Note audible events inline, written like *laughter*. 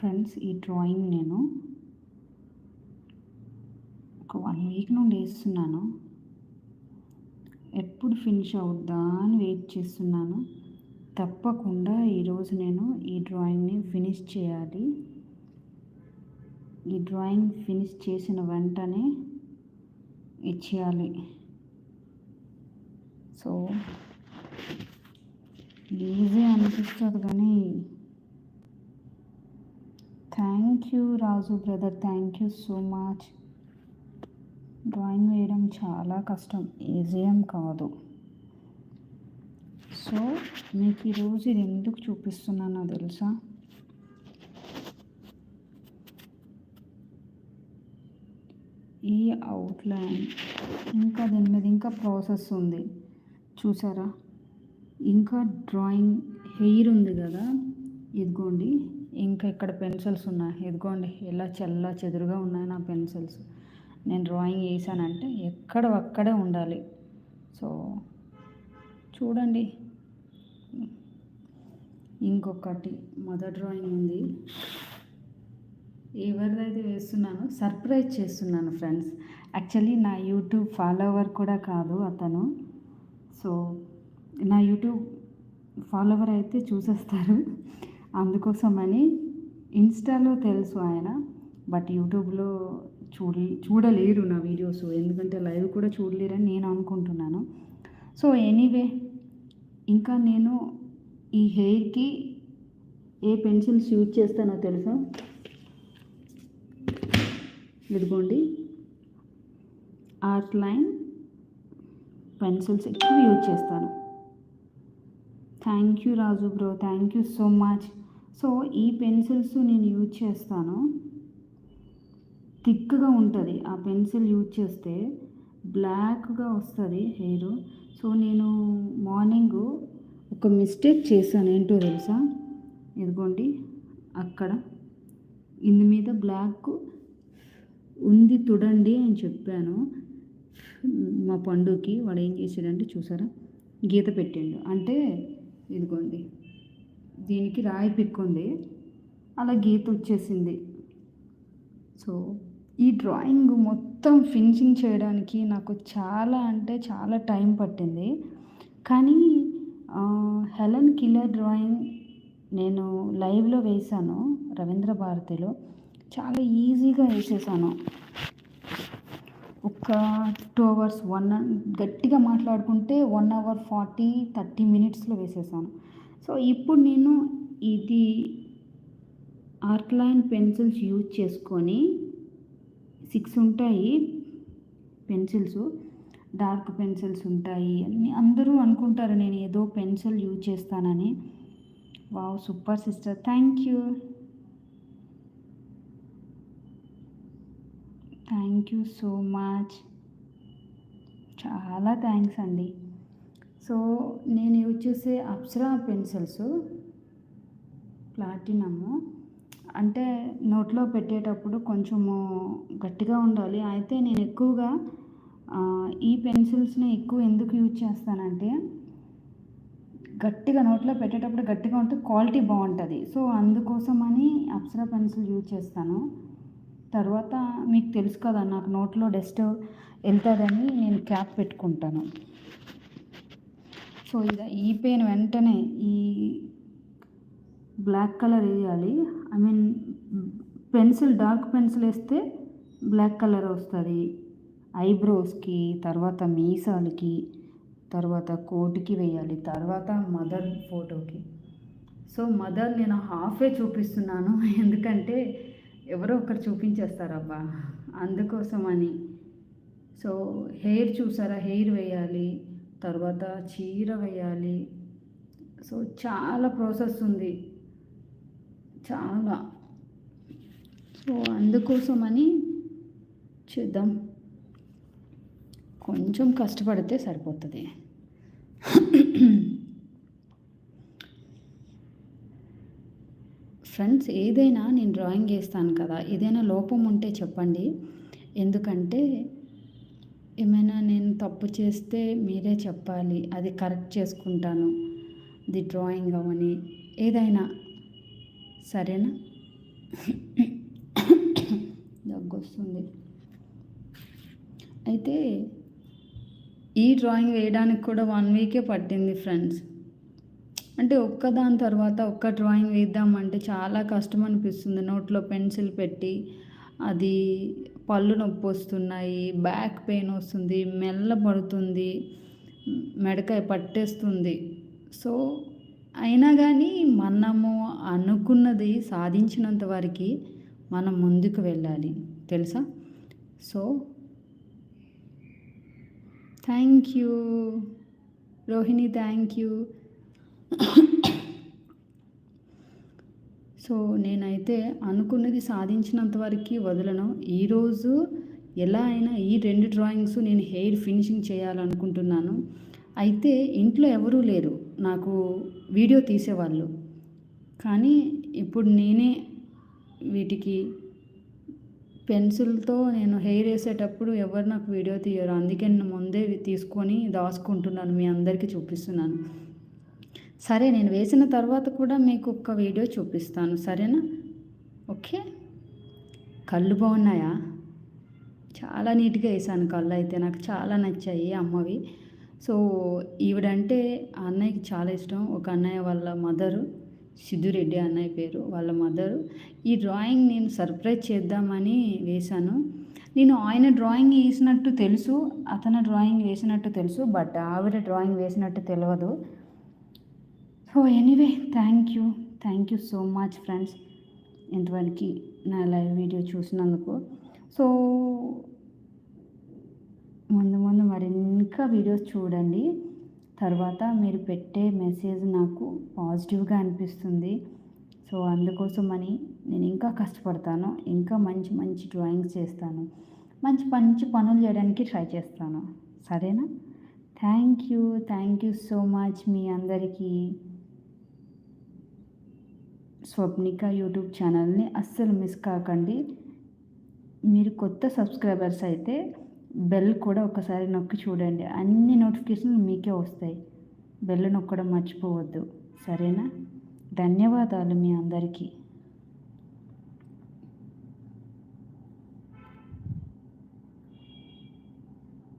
Friends ఈ drawing నేను ఒక వన్ వీక్ నుండి వేస్తున్నాను. ఎప్పుడు ఫినిష్ అవుద్దా అని వెయిట్ చేస్తున్నాను. తప్పకుండా ఈరోజు నేను ఈ డ్రాయింగ్ని ఫినిష్ చేయాలి. ఈ డ్రాయింగ్ ఫినిష్ చేసిన వెంటనే ఇచ్చేయాలి. సో ఈజీ అనిపిస్తుంది కానీ thank you Raju brother thank you so much drawing వేయడం చాలా కష్టం. ఈజీ ఏం కాదు. సో మీకు ఈరోజు ఇది ఎందుకు చూపిస్తున్నానో తెలుసా? ఈ అవుట్లైన్ ఇంకా దీని మీద ఇంకా ప్రాసెస్ ఉంది. చూసారా? ఇంకా డ్రాయింగ్ హెయిర్ ఉంది కదా? ఇదిగోండి ఇంకా ఇక్కడ పెన్సిల్స్ ఉన్నాయి. ఇదిగోండి ఎలా చల్ల చెదురుగా ఉన్నాయి నా పెన్సిల్స్. నేను డ్రాయింగ్ వేసానంటే ఎక్కడ అక్కడే ఉండాలి. సో చూడండి. ఇంకొకటి మదర్ డ్రాయింగ్ ఉంది. ఎవరిదైతే వేస్తున్నానో సర్ప్రైజ్ చేస్తున్నాను ఫ్రెండ్స్. యాక్చువల్లీ నా యూట్యూబ్ ఫాలోవర్ కూడా కాదు అతను. సో నా యూట్యూబ్ ఫాలోవర్ అయితే చూసేస్తారు. అందుకోసమని ఇన్స్టాలో తెలుసు ఆయన బట్ యూట్యూబ్లో చూడ చూడలేరు నా వీడియోస్. ఎందుకంటే లైవ్ కూడా చూడలేరని నేను అనుకుంటున్నాను. సో ఎనీవే ఇంకా నేను ఈ హెయిర్కి ఏ పెన్సిల్స్ యూజ్ చేస్తానో తెలుసా? ఇదిగోండి. ఆర్ట్ లైన్ పెన్సిల్స్ ఎక్కువ యూజ్ చేస్తాను. Thank you Raju bro thank you so much. So ఈ పెన్సిల్స్ నేను యూజ్ చేస్తాను. థిక్గా ఉంటుంది. ఆ పెన్సిల్ యూజ్ చేస్తే బ్లాక్గా వస్తుంది హెయిర్. సో నేను మార్నింగ్ ఒక మిస్టేక్ చేశాను. ఏంటో తెలుసా? ఇదిగోండి. అక్కడ ఇందు మీద బ్లాక్ ఉంది తుడండి అని చెప్పాను. మా పండుకి వాడు ఏం చేశాడంటే చూసారా? గీత పెట్టిండు. అంటే ఇదిగోండి. దీనికి రాయి పిక్కుంది. అలా గీత వచ్చేసింది. సో ఈ డ్రాయింగ్ మొత్తం ఫినిషింగ్ చేయడానికి నాకు చాలా అంటే చాలా టైం పట్టింది. కానీ హెలెన్ కిల్లర్ డ్రాయింగ్ నేను లైవ్లో వేశాను రవీంద్ర భారతిలో. చాలా ఈజీగా వేసేసాను. ఒక టూ అవర్స్ వన్ గట్టిగా మాట్లాడుకుంటే వన్ అవర్ ఫార్టీ థర్టీ మినిట్స్లో వేసేసాను. సో ఇప్పుడు నేను ఇది ఆర్క్లైన్ పెన్సిల్స్ యూజ్ చేసుకొని సిక్స్ ఉంటాయి పెన్సిల్స్ డార్క్ పెన్సిల్స్ ఉంటాయి అన్ని అందరూ అనుకుంటారు నేను ఏదో పెన్సిల్ యూజ్ చేస్తానని. Wow super sister thank you. Thank you so much. చాలా థ్యాంక్స్ అండి. సో నేను యూజ్ చేసే అప్సరా పెన్సిల్స్ ప్లాటినము. అంటే నోట్లో పెట్టేటప్పుడు కొంచెము గట్టిగా ఉండాలి. అయితే నేను ఎక్కువగా ఈ పెన్సిల్స్ని ఎక్కువ ఎందుకు యూజ్ చేస్తానంటే గట్టిగా నోట్లో పెట్టేటప్పుడు గట్టిగా ఉంటే క్వాలిటీ బాగుంటుంది. సో అందుకోసమని అప్సరా పెన్సిల్ యూజ్ చేస్తాను. తర్వాత మీకు తెలుసు కదా నాకు నోట్లో డస్ట్ వెళ్తుందని నేను క్యాప్ పెట్టుకుంటాను. సో ఇది ఈ పెయిన్ వెంటనే ఈ బ్లాక్ కలర్ వేయాలి. I mean pencil dark pencil వేస్తే బ్లాక్ కలర్ వస్తుంది. ఐబ్రోస్కి తర్వాత మీసాలకి తర్వాత కోటికి వేయాలి. తర్వాత మదర్ ఫోటోకి. సో మదర్ నేను హాఫే చూపిస్తున్నాను. *laughs* ఎందుకంటే ఎవరో ఒకరు చూపించేస్తారబ్బా. అందుకోసమని. సో హెయిర్ చూసారా? హెయిర్ వేయాలి. తర్వాత చీర వేయాలి. సో చాలా ప్రాసెస్ ఉంది. చాలా. సో అందుకోసమని చేద్దాం. కొంచెం కష్టపడితే సరిపోతుంది. ఫ్రెండ్స్ ఏదైనా నేను డ్రాయింగ్ వేస్తాను కదా ఏదైనా లోపం ఉంటే చెప్పండి. ఎందుకంటే ఏమైనా నేను తప్పు చేస్తే మీరే చెప్పాలి అది కరెక్ట్ చేసుకుంటాను ది డ్రాయింగ్ అవని ఏదైనా. సరేనా? దగ్గొస్తుంది. అయితే ఈ డ్రాయింగ్ వేయడానికి కూడా వన్ వీకే పట్టింది ఫ్రెండ్స్. అంటే ఒక్క దాని తర్వాత ఒక్క డ్రాయింగ్ వేద్దామంటే చాలా కష్టం అనిపిస్తుంది. నోట్లో పెన్సిల్ పెట్టి అది పళ్ళు నొప్పి వస్తున్నాయి బ్యాక్ పెయిన్ వస్తుంది మెల్ల పడుతుంది మెడకాయ పట్టేస్తుంది. సో అయినా కానీ మనము అనుకున్నది సాధించినంత వరకు మనం ముందుకు వెళ్ళాలి. తెలుసా? So thank you Rohini thank you so నేనైతే అనుకున్నది సాధించినంత వరకు వదలను. ఈరోజు ఎలా అయినా ఈ రెండు డ్రాయింగ్స్ నేను హెయిర్ ఫినిషింగ్ చేయాలనుకుంటున్నాను. అయితే ఇంట్లో ఎవరూ లేరు. నాకు వీడియో తీసేవాళ్ళు. కానీ ఇప్పుడు నేనే వీటికి పెన్సిల్తో నేను హెయిర్ వేసేటప్పుడు ఎవరు నాకు వీడియో తీయరు. అందుకే నేను ముందే తీసుకొని దాచుకుంటున్నాను. మీ అందరికీ చూపిస్తున్నాను. సరే నేను వేసిన తర్వాత కూడా మీకు ఒక వీడియో చూపిస్తాను. సరేనా? ఓకే? కళ్ళు బాగున్నాయా? చాలా నీట్గా వేసాను కళ్ళు అయితే. నాకు చాలా నచ్చాయి అమ్మవి. సో ఈవిడంటే ఆ అన్నయ్యకి చాలా ఇష్టం. ఒక అన్నయ్య వాళ్ళ మదరు సిద్ధురెడ్డి అన్నయ్య పేరు వాళ్ళ మదరు. ఈ డ్రాయింగ్ నేను సర్ప్రైజ్ చేద్దామని వేశాను. నేను ఆయన డ్రాయింగ్ వేసినట్టు తెలుసు అతను డ్రాయింగ్ వేసినట్టు తెలుసు బట్ ఆవిడ డ్రాయింగ్ వేసినట్టు తెలియదు so anyway thank you thank you so much friends ఇంతవరకు నా లైవ్ వీడియో చూసినందుకు. సో ముందు ముందు మరి ఇంకా వీడియోస్ చూడండి. తర్వాత మీరు పెట్టే మెసేజ్ నాకు పాజిటివ్గా అనిపిస్తుంది. సో అందుకోసమని నేను ఇంకా కష్టపడతాను. ఇంకా మంచి మంచి డ్రాయింగ్స్ చేస్తాను. మంచి మంచి పనులు చేయడానికి ట్రై చేస్తాను. సరేనా? Thank you thank you so much మీ అందరికీ. స్వప్నిక యూట్యూబ్ ఛానల్ని అస్సలు మిస్ కాకండి. మీరు కొత్త సబ్స్క్రైబర్స్ అయితే బెల్ కూడా ఒకసారి నొక్కి చూడండి. అన్ని నోటిఫికేషన్లు మీకే వస్తాయి. బెల్ నొక్కడం మర్చిపోవద్దు. సరేనా? ధన్యవాదాలు మీ అందరికీ.